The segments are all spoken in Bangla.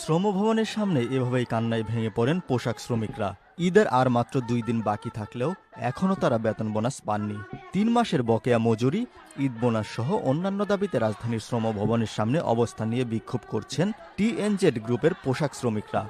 শ্রম ভবনের শ্রমভবনের সামনে এভাবেই কান্নায় ভেঙে পড়েন পোশাক শ্রমিকরা। ঈদের আর মাত্র দুই দিন বাকি থাকলেও এখনও তারা বেতন বোনাস পাননি। তিন মাসের বকেয়া মজুরি, ঈদ বোনাস সহ অন্যান্য দাবিতে রাজধানীর শ্রম ভবনের সামনে অবস্থান নিয়ে বিক্ষোভ করছেন টিএনজেড গ্রুপের পোশাক শ্রমিকরা।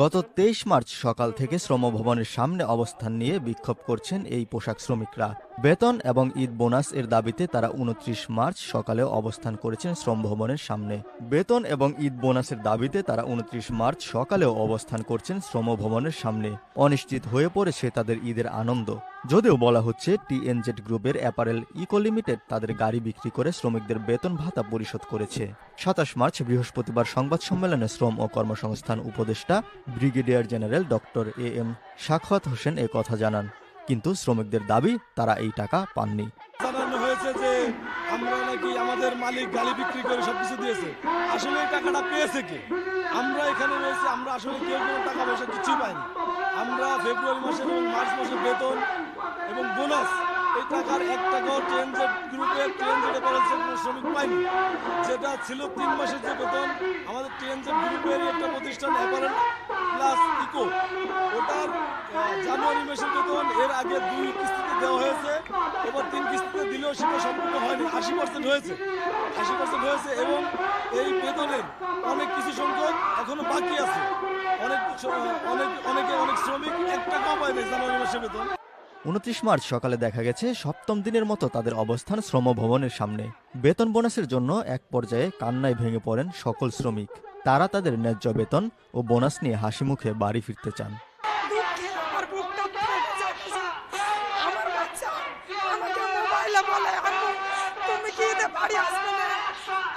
গত তেইশ মার্চ সকাল থেকে শ্রমভবনের সামনে অবস্থান নিয়ে বিক্ষোভ করছেন এই পোশাক শ্রমিকরা। বেতন এবং ঈদ বোনাস এর দাবিতে তারা উনত্রিশ মার্চ সকালে অবস্থান করেছেন শ্রমভবনের সামনে। বেতন এবং ঈদ বোনাসের দাবিতে তারা উনত্রিশ মার্চ সকালেও অবস্থান করছেন শ্রমভবনের সামনে। অনিশ্চিত হয়ে পড়েছে তাদের ঈদের আনন্দ। যদিও বলা হচ্ছে টিএনজেড গ্রুপের অ্যাপারেল ইকো লিমিটেড তাদের গাড়ি বিক্রি করে শ্রমিকদের বেতন ভাতা পরিশোধ করেছে। সাতাশ মার্চ বৃহস্পতিবার সংবাদ সম্মেলনে শ্রম ও কর্মসংস্থান উপদেষ্টা brigadier general doctor A M Sakhawat Hossain এ কথা জানান, কিন্তু শ্রমিকদের দাবি, তারা এই টাকা পাননি। আমরা আমাদের মালিক বিক্রি করে সবকিছু দিয়েছে। আসলে টাকাটা পেয়েছে আমরা এখানে আমরা আসলে কেউ কোনো টাকা পয়সা কিছুই পাইনি। আমরা ফেব্রুয়ারি মাসে মার্চ মাসে বেতন এবং বোনাস, এই টাকার এক টাকাও ট্রেনজেড গ্রুপের ট্রেনজেড অপারেশন কোনো শ্রমিক পাইনি যেটা ছিল তিন মাসের যে বেতন, আমাদের ট্রেনজেড গ্রুপের একটা প্রতিষ্ঠান অ্যাপারেল প্লাস ইকো ওটার জানুয়ারি মাসের বেতন, এর আগে দুই কিস্তিতে দেওয়া হয়েছে। এবার তিন কিস্তিতে দিলেও সেটা সম্পূর্ণ হয়নি, আশি পার্সেন্ট হয়েছে। আশি পার্সেন্ট হয়েছে এবং এই বেতনের অনেক কিছু সংখ্যক এখনও বাকি আছে। অনেক অনেক, অনেকে অনেক শ্রমিক, এক টাকাও পায় না জানুয়ারি মাসের বেতন। উনত্রিশ মার্চ সকালে দেখা গেছে সপ্তম দিনের মতো তাদের অবস্থান শ্রমভবনের সামনে। বেতন বোনাসের জন্য এক পর্যায়ে কান্নায় ভেঙে পড়েন সকল শ্রমিক। তারা তাদের ন্যায্য বেতন ও বোনাস নিয়ে হাসি মুখে বাড়ি ফিরতে চান।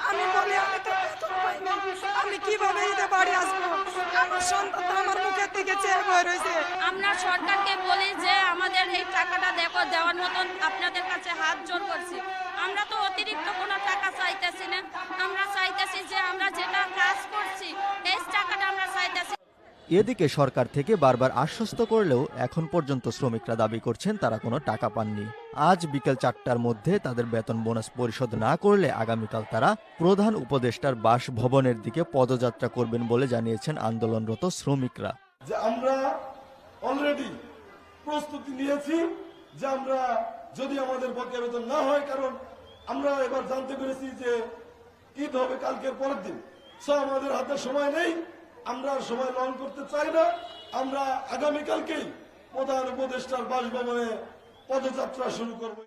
আমি বলি আমি তো বেতন পাই না আমি কীভাবে বাড়ি আসব? সন্তান মুখের দিকে চেয়ে রয়েছে। আমরা সরকারকে বলি যে আমাদের এই টাকাটা দেখো দেওয়ার মতন আপনাদের কাছে হাত জোর করছি। আমরা তো অতিরিক্ত কোনো টাকা চাইতেছি না। আমরা চাইতেছি যে আমরা যেটা কাজ করছি এই টাকাটা আমরা চাইতেছি। এদিকে সরকার থেকে বারবার আশ্বস্ত করলেও এখন পর্যন্ত শ্রমিকরা দাবি করছেন তারা কোনো টাকা পাননি। আজ বিকেল চারটার মধ্যে তাদের বেতন বোনাস পরিশোধ না করলে আগামীকাল তারা প্রধান উপদেষ্টার বাসভবনের দিকে পদযাত্রা করবেন বলে জানিয়েছেন আন্দোলনরত শ্রমিকরা। যে আমরা অলরেডি প্রস্তুতি নিয়েছি। যে আমরা যদি আমাদের বকেয়া বেতন না হয়, কারণ আমরা এবার জানতে পেরেছি যে ঈদ হবে কালকের পরের দিন। সব আমাদের হাতে সময় নেই, আমরা সময় লং করতে চাই না। আমরা আগামীকালকেই প্রধান উপদেষ্টার বাসভবনে পদযাত্রা শুরু করব।